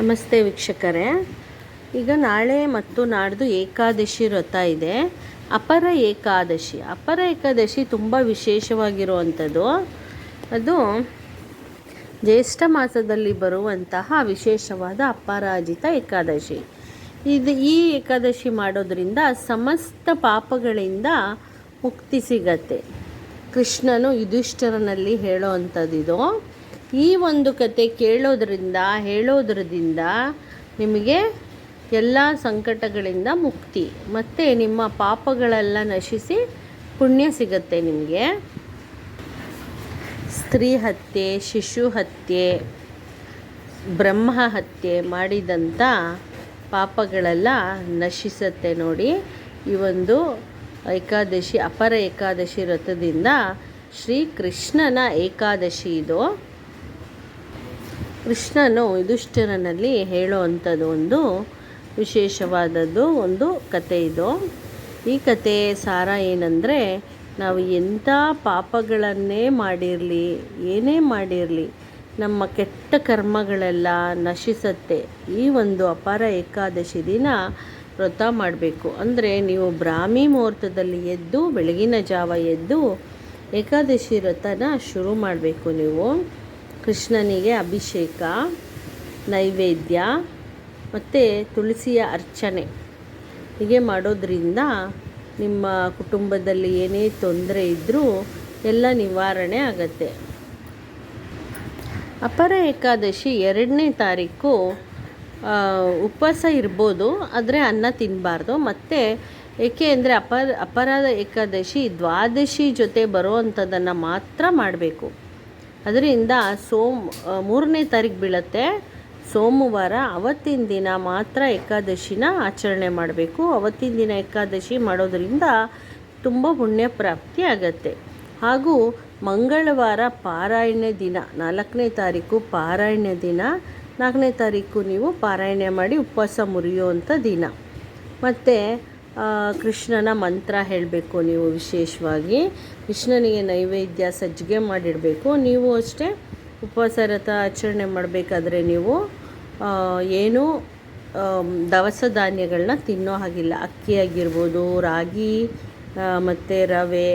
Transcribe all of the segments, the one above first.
ನಮಸ್ತೆ ವೀಕ್ಷಕರೇ. ಈಗ ನಾಳೆ ಮತ್ತು ನಾಡ್ದು ಏಕಾದಶಿ ವ್ರತ ಇದೆ. ಅಪರ ಏಕಾದಶಿ. ಅಪರ ಏಕಾದಶಿ ತುಂಬ ವಿಶೇಷವಾಗಿರುವಂಥದ್ದು. ಅದು ಜ್ಯೇಷ್ಠ ಮಾಸದಲ್ಲಿ ಬರುವಂತಹ ವಿಶೇಷವಾದ ಅಪರಾಜಿತ ಏಕಾದಶಿ. ಇದು ಈ ಏಕಾದಶಿ ಮಾಡೋದ್ರಿಂದ ಸಮಸ್ತ ಪಾಪಗಳಿಂದ ಮುಕ್ತಿ ಸಿಗತ್ತೆ. ಕೃಷ್ಣನು ಯುಧಿಷ್ಠರನಲ್ಲಿ ಹೇಳೋ ಅಂಥದ್ದಿದು ಈ ಒಂದು ಕತೆ ಕೇಳೋದ್ರಿಂದ, ಹೇಳೋದ್ರದಿಂದ ನಿಮಗೆ ಎಲ್ಲ ಸಂಕಟಗಳಿಂದ ಮುಕ್ತಿ. ಮತ್ತು ನಿಮ್ಮ ಪಾಪಗಳೆಲ್ಲ ನಶಿಸಿ ಪುಣ್ಯ ಸಿಗತ್ತೆ ನಿಮಗೆ. ಸ್ತ್ರೀ ಹತ್ಯೆ, ಶಿಶು ಹತ್ಯೆ, ಬ್ರಹ್ಮ ಹತ್ಯೆ ಮಾಡಿದಂಥ ಪಾಪಗಳೆಲ್ಲ ನಶಿಸತ್ತೆ ನೋಡಿ ಈ ಒಂದು ಏಕಾದಶಿ, ಅಪರ ಏಕಾದಶಿ ವ್ರತದಿಂದ ಶ್ರೀಕೃಷ್ಣನ ಏಕಾದಶಿ ಇದು. ಕೃಷ್ಣನು ಯುಧಿಷ್ಠಿರನಲ್ಲಿ ಹೇಳುವಂಥದ್ದು ಒಂದು ವಿಶೇಷವಾದದ್ದು ಒಂದು ಕತೆ ಇದು. ಈ ಕತೆ ಸಾರ ಏನಂದರೆ, ನಾವು ಎಂಥ ಪಾಪಗಳನ್ನೇ ಮಾಡಿರಲಿ, ಏನೇ ಮಾಡಿರಲಿ, ನಮ್ಮ ಕೆಟ್ಟ ಕರ್ಮಗಳೆಲ್ಲ ನಶಿಸತ್ತೆ. ಈ ಒಂದು ಅಪಾರ ಏಕಾದಶಿ ದಿನ ವ್ರತ ಮಾಡಬೇಕು. ಅಂದರೆ ನೀವು ಬ್ರಾಹ್ಮಿ ಮುಹೂರ್ತದಲ್ಲಿ ಎದ್ದು, ಬೆಳಗಿನ ಜಾವ ಎದ್ದು, ಏಕಾದಶಿ ವ್ರತನ ಶುರು ಮಾಡಬೇಕು ನೀವು. ಕೃಷ್ಣನಿಗೆ ಅಭಿಷೇಕ, ನೈವೇದ್ಯ ಮತ್ತು ತುಳಸಿಯ ಅರ್ಚನೆ. ಹೀಗೆ ಮಾಡೋದ್ರಿಂದ ನಿಮ್ಮ ಕುಟುಂಬದಲ್ಲಿ ಏನೇ ತೊಂದರೆ ಇದ್ದರೂ ಎಲ್ಲ ನಿವಾರಣೆ ಆಗತ್ತೆ. ಅಪರ ಏಕಾದಶಿ ಎರಡನೇ ತಾರೀಕು ಉಪವಾಸ ಇರ್ಬೋದು, ಆದರೆ ಅನ್ನ ತಿನ್ನಬಾರ್ದು ಮತ್ತು ಏಕೆ ಅಂದರೆ ಅಪರ, ಅಪರಾಧ ಏಕಾದಶಿ ದ್ವಾದಶಿ ಜೊತೆ ಬರುವಂಥದ್ದನ್ನು ಮಾತ್ರ ಮಾಡಬೇಕು. ಅದರಿಂದ ಸೋಮ್ ಮೂರನೇ ತಾರೀಕು ಬೀಳತ್ತೆ. ಸೋಮವಾರ ಅವತ್ತಿನ ದಿನ ಮಾತ್ರ ಏಕಾದಶಿನ ಆಚರಣೆ ಮಾಡಬೇಕು. ಅವತ್ತಿನ ದಿನ ಏಕಾದಶಿ ಮಾಡೋದರಿಂದ ತುಂಬ ಪುಣ್ಯ ಪ್ರಾಪ್ತಿ ಆಗತ್ತೆ. ಹಾಗೂ ಮಂಗಳವಾರ ಪಾರಾಯಣ ದಿನ, ನಾಲ್ಕನೇ ತಾರೀಕು ಪಾರಾಯಣ ದಿನ, ನಾಲ್ಕನೇ ತಾರೀಕು ನೀವು ಪಾರಾಯಣ ಮಾಡಿ ಉಪವಾಸ ಮುರಿಯುವಂಥ ದಿನ. ಮತ್ತು ಕೃಷ್ಣನ ಮಂತ್ರ ಹೇಳಬೇಕು ನೀವು ವಿಶೇಷವಾಗಿ. ಕೃಷ್ಣನಿಗೆ ನೈವೇದ್ಯ ಸಜ್ಜಿಗೆ ಮಾಡಿಡಬೇಕು. ನೀವು ಅಷ್ಟೇ ಉಪವಾಸ ವ್ರತ ಆಚರಣೆ ಮಾಡಬೇಕಾದ್ರೆ ನೀವು ಏನೂ ದವಸ ಧಾನ್ಯಗಳನ್ನ ತಿನ್ನೋ ಹಾಗಿಲ್ಲ. ಅಕ್ಕಿ ಆಗಿರ್ಬೋದು, ರಾಗಿ ಮತ್ತು ರವೆ,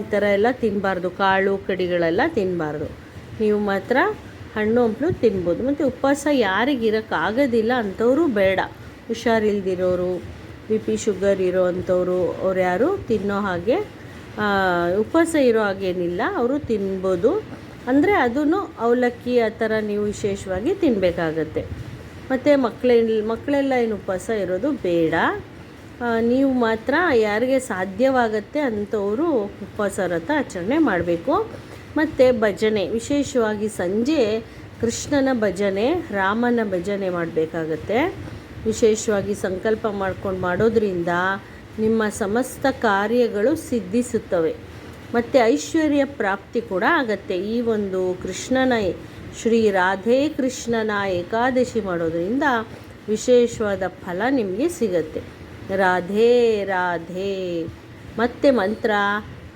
ಈ ಥರ ಎಲ್ಲ ತಿನ್ನಬಾರ್ದು ಕಾಳು ಕಡಿಗಳೆಲ್ಲ ತಿನ್ನಬಾರ್ದು ನೀವು ಮಾತ್ರ ಹಣ್ಣು, ಹಂಪಲು ತಿನ್ಬೋದು. ಮತ್ತು ಉಪವಾಸ ಯಾರಿಗಿರೋಕ್ಕಾಗೋದಿಲ್ಲ ಅಂಥವರು ಬೇಡ. ಹುಷಾರಿಲ್ದಿರೋರು ಬಿ ಪಿ ಶುಗರ್ ಇರೋ ಅಂಥವ್ರು ಅವ್ರು ಯಾರು ತಿನ್ನೋ ಹಾಗೆ ಉಪವಾಸ ಇರೋ ಹಾಗೇನಿಲ್ಲ, ಅವರು ತಿನ್ಬೋದು. ಅಂದರೆ ಅದನ್ನು ಅವಲಕ್ಕಿ ಆ ಥರ ನೀವು ವಿಶೇಷವಾಗಿ ತಿನ್ನಬೇಕಾಗತ್ತೆ ಮತ್ತು ಮಕ್ಕಳ ಮಕ್ಕಳೆಲ್ಲ ಏನು ಉಪವಾಸ ಇರೋದು ಬೇಡ. ನೀವು ಮಾತ್ರ ಯಾರಿಗೆ ಸಾಧ್ಯವಾಗತ್ತೆ ಅಂಥವರು ಉಪವಾಸ ವ್ರತ ಆಚರಣೆ ಮಾಡಬೇಕು. ಮತ್ತು ಭಜನೆ, ವಿಶೇಷವಾಗಿ ಸಂಜೆ ಕೃಷ್ಣನ ಭಜನೆ, ರಾಮನ ಭಜನೆ ಮಾಡಬೇಕಾಗತ್ತೆ. ವಿಶೇಷವಾಗಿ ಸಂಕಲ್ಪ ಮಾಡ್ಕೊಂಡು ಮಾಡೋದ್ರಿಂದ ನಿಮ್ಮ ಸಮಸ್ತ ಕಾರ್ಯಗಳು ಸಿದ್ಧಿಸುತ್ತವೆ. ಮತ್ತು ಐಶ್ವರ್ಯ ಪ್ರಾಪ್ತಿ ಕೂಡ ಆಗತ್ತೆ. ಈ ಒಂದು ಕೃಷ್ಣನ ಶ್ರೀ ರಾಧೇ ಕೃಷ್ಣನ ಏಕಾದಶಿ ಮಾಡೋದ್ರಿಂದ ವಿಶೇಷವಾದ ಫಲ ನಿಮಗೆ ಸಿಗತ್ತೆ. ರಾಧೇ ರಾಧೇ. ಮತ್ತೆ ಮಂತ್ರ,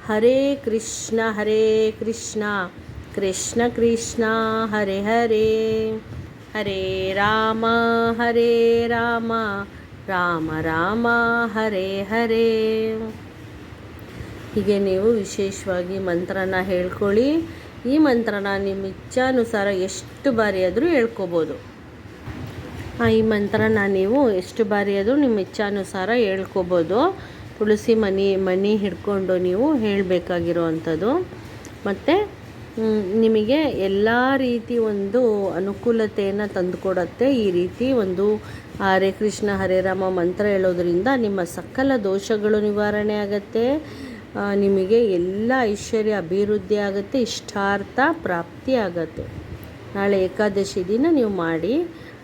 ಹರೇ ಕೃಷ್ಣ ಹರೇ ಕೃಷ್ಣ. ಕೃಷ್ಣ ಕೃಷ್ಣ, ಹರೇ ಹರೇ. ಹರೇ ರಾಮ ಹರೇ ರಾಮ ರಾಮ ರಾಮ, ಹರೇ ಹರೇ. ಹೀಗೆ ನೀವು ವಿಶೇಷವಾಗಿ ಮಂತ್ರನ ಹೇಳ್ಕೊಳ್ಳಿ. ಈ ಮಂತ್ರನ ನಿಮ್ಮ ಇಚ್ಛಾನುಸಾರ ಎಷ್ಟು ಬಾರಿ ಆದರೂ ಹೇಳ್ಕೋಬೋದು. ಈ ಮಂತ್ರನ ನೀವು ಎಷ್ಟು ಬಾರಿ ಆದರೂ ನಿಮ್ಮ ಇಚ್ಛಾನುಸಾರ ಹೇಳ್ಕೋಬೋದು. ತುಳಸಿ ಮನಿ ಮಣಿ ಹಿಡ್ಕೊಂಡು ನೀವು ಹೇಳಬೇಕಾಗಿರುವಂಥದ್ದು. ಮತ್ತು ನಿಮಗೆ ಎಲ್ಲ ರೀತಿ ಒಂದು ಅನುಕೂಲತೆಯನ್ನು ತಂದುಕೊಡತ್ತೆ. ಈ ರೀತಿ ಒಂದು ಹರೇ ಕೃಷ್ಣ, ಹರೇ ರಾಮ ಮಂತ್ರ ಹೇಳೋದ್ರಿಂದ ನಿಮ್ಮ ಸಕಲ ದೋಷಗಳು ನಿವಾರಣೆ ಆಗತ್ತೆ. ನಿಮಗೆ ಎಲ್ಲ ಐಶ್ವರ್ಯ ಅಭಿವೃದ್ಧಿ ಆಗುತ್ತೆ, ಇಷ್ಟಾರ್ಥ ಪ್ರಾಪ್ತಿ ಆಗತ್ತೆ. ನಾಳೆ ಏಕಾದಶಿ ದಿನ ನೀವು ಮಾಡಿ,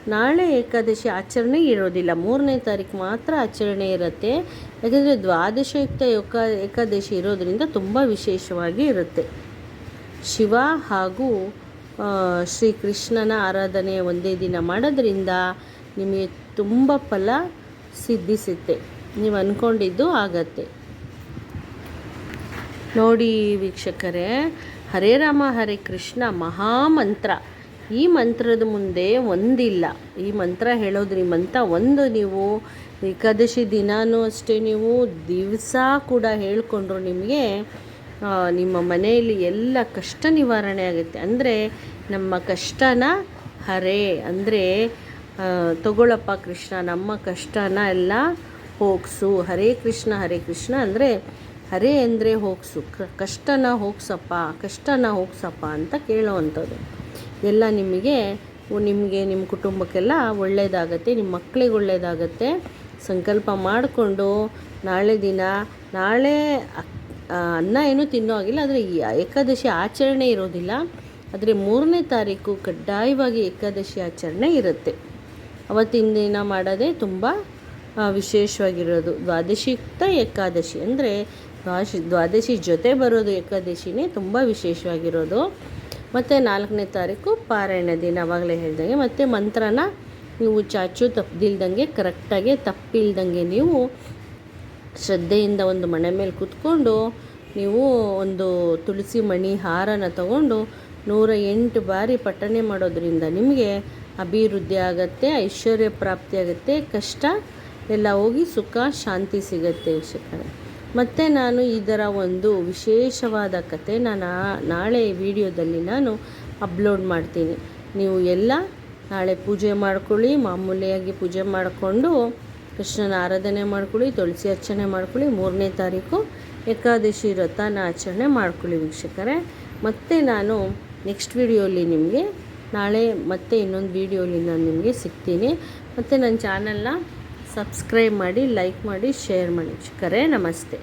ನಾಳೆ ಏಕಾದಶಿ ಆಚರಣೆ ಇರೋದಿಲ್ಲ. ಮೂರನೇ ತಾರೀಕು ಮಾತ್ರ ಆಚರಣೆ ಇರುತ್ತೆ. ಯಾಕೆಂದರೆ ದ್ವಾದಶಯುಕ್ತ ಯೋಕ ಏಕಾದಶಿ ಇರೋದರಿಂದ ತುಂಬ ವಿಶೇಷವಾಗಿ ಇರುತ್ತೆ. ಶಿವ ಹಾಗೂ ಶ್ರೀಕೃಷ್ಣನ ಆರಾಧನೆ ಒಂದೇ ದಿನ ಮಾಡೋದ್ರಿಂದ ನಿಮಗೆ ತುಂಬ ಫಲ ಸಿದ್ಧಿಸುತ್ತೆ. ನೀವು ಅಂದ್ಕೊಂಡಿದ್ದು ಆಗತ್ತೆ. ನೋಡಿ ವೀಕ್ಷಕರೇ, ಹರೇ ರಾಮ, ಹರೇ ಕೃಷ್ಣ, ಮಹಾಮಂತ್ರ. ಈ ಮಂತ್ರದ ಮುಂದೆ ಒಂದಿಲ್ಲ. ಈ ಮಂತ್ರ ಹೇಳೋದ್ರಿಮಂತ ಒಂದು ನೀವು ಏಕಾದಶಿ ದಿನಾನೂ ಅಷ್ಟೇ, ನೀವು ದಿವಸ ಕೂಡ ಹೇಳಿಕೊಂಡ್ರು ನಿಮಗೆ ನಿಮ್ಮ ಮನೆಯಲ್ಲಿ ಎಲ್ಲ ಕಷ್ಟ ನಿವಾರಣೆ ಆಗುತ್ತೆ. ಅಂದರೆ ನಮ್ಮ ಕಷ್ಟನ ಹರೆ. ಅಂದರೆ ತಗೊಳಪ್ಪ ಕೃಷ್ಣ, ನಮ್ಮ ಕಷ್ಟನ ಎಲ್ಲ ಹೋಗ್ಸು. ಹರೇ ಕೃಷ್ಣ ಹರೇ ಕೃಷ್ಣ. ಅಂದರೆ, ಹರೇ ಅಂದರೆ ಹೋಗ್ಸು. ಕಷ್ಟನ ಹೋಗ್ಸಪ್ಪ ಕಷ್ಟನ ಹೋಗ್ಸಪ್ಪ ಅಂತ ಕೇಳೋವಂಥದ್ದು. ಎಲ್ಲ ನಿಮಗೆ ನಿಮಗೆ, ನಿಮ್ಮ ಕುಟುಂಬಕ್ಕೆಲ್ಲ ಒಳ್ಳೆಯದಾಗತ್ತೆ ನಿಮ್ಮ ಮಕ್ಕಳಿಗೆ ಒಳ್ಳೆಯದಾಗತ್ತೆ ಸಂಕಲ್ಪ ಮಾಡಿಕೊಂಡು ನಾಳೆ ದಿನ, ನಾಳೆ ಅನ್ನ ಏನೂ ತಿನ್ನೋ ಹಾಗಿಲ್ಲ, ಆದರೆ ಏಕಾದಶಿ ಆಚರಣೆ ಇರೋದಿಲ್ಲ. ಆದರೆ ಮೂರನೇ ತಾರೀಕು ಕಡ್ಡಾಯವಾಗಿ ಏಕಾದಶಿ ಆಚರಣೆ ಇರುತ್ತೆ. ಅವತ್ತಿನ ದಿನ ಮಾಡೋದೇ ತುಂಬ ವಿಶೇಷವಾಗಿರೋದು. ದ್ವಾದಶಿಯುಕ್ತ ಏಕಾದಶಿ ಅಂದರೆ ದ್ವಾದಶಿ ದ್ವಾದಶಿ ಜೊತೆ ಬರೋದು ಏಕಾದಶಿನೇ ತುಂಬ ವಿಶೇಷವಾಗಿರೋದು. ಮತ್ತು ನಾಲ್ಕನೇ ತಾರೀಕು ಪಾರಾಯಣ ದಿನ ಆವಾಗಲೇ ಹೇಳ್ದಂಗೆ. ಮತ್ತು ಮಂತ್ರನ ನೀವು ಚಾಚು ತಪ್ಪದಿಲ್ದಂಗೆ ಕರೆಕ್ಟಾಗಿ ತಪ್ಪಿಲ್ದಂಗೆ ನೀವು ಶ್ರದ್ಧೆಯಿಂದ ಒಂದು ಮಣೆ ಮೇಲೆ ಕೂತ್ಕೊಂಡು ನೀವು ಒಂದು ತುಳಸಿ ಮಣಿ ಹಾರನ ತಗೊಂಡು ನೂರ ಎಂಟು ಬಾರಿ ಪಟ್ಟಣೆ ಮಾಡೋದ್ರಿಂದ ನಿಮಗೆ ಅಭಿವೃದ್ಧಿ ಆಗತ್ತೆ, ಐಶ್ವರ್ಯ ಪ್ರಾಪ್ತಿ ಆಗುತ್ತೆ, ಕಷ್ಟ ಎಲ್ಲ ಹೋಗಿ ಸುಖ, ಶಾಂತಿ ಸಿಗುತ್ತೆ ವೀಕ್ಷಕರೇ. ಮತ್ತು ನಾನು ಇದರ ಒಂದು ವಿಶೇಷವಾದ ಕತೆ ನಾನು ನಾಳೆ ವಿಡಿಯೋದಲ್ಲಿ ನಾನು ಅಪ್ಲೋಡ್ ಮಾಡ್ತೀನಿ. ನೀವು ಎಲ್ಲ ನಾಳೆ ಪೂಜೆ ಮಾಡ್ಕೊಳ್ಳಿ, ಮಾಮೂಲಿಯಾಗಿ ಪೂಜೆ ಮಾಡಿಕೊಂಡು ಕೃಷ್ಣನ ಆರಾಧನೆ ಮಾಡ್ಕೊಳ್ಳಿ, ತುಳಸಿ ಅರ್ಚನೆ ಮಾಡ್ಕೊಳ್ಳಿ. ಮೂರನೇ ತಾರೀಕು ಏಕಾದಶಿ ವ್ರತನ ಆಚರಣೆ ಮಾಡ್ಕೊಳ್ಳಿ ವೀಕ್ಷಕರೇ. ಮತ್ತೆ ನಾನು ನೆಕ್ಸ್ಟ್ ವಿಡಿಯೋಲಿ ನಿಮಗೆ, ನಾಳೆ ಮತ್ತೆ ಇನ್ನೊಂದು ವಿಡಿಯೋಲಿ ನಾನು ನಿಮಗೆ ಸಿಗ್ತೀನಿ. ಮತ್ತು ನನ್ನ ಚಾನಲ್ನ ಸಬ್ಸ್ಕ್ರೈಬ್ ಮಾಡಿ ಲೈಕ್ ಮಾಡಿ ಶೇರ್ ಮಾಡಿ ವೀಕ್ಷಕರೇ. ನಮಸ್ತೆ.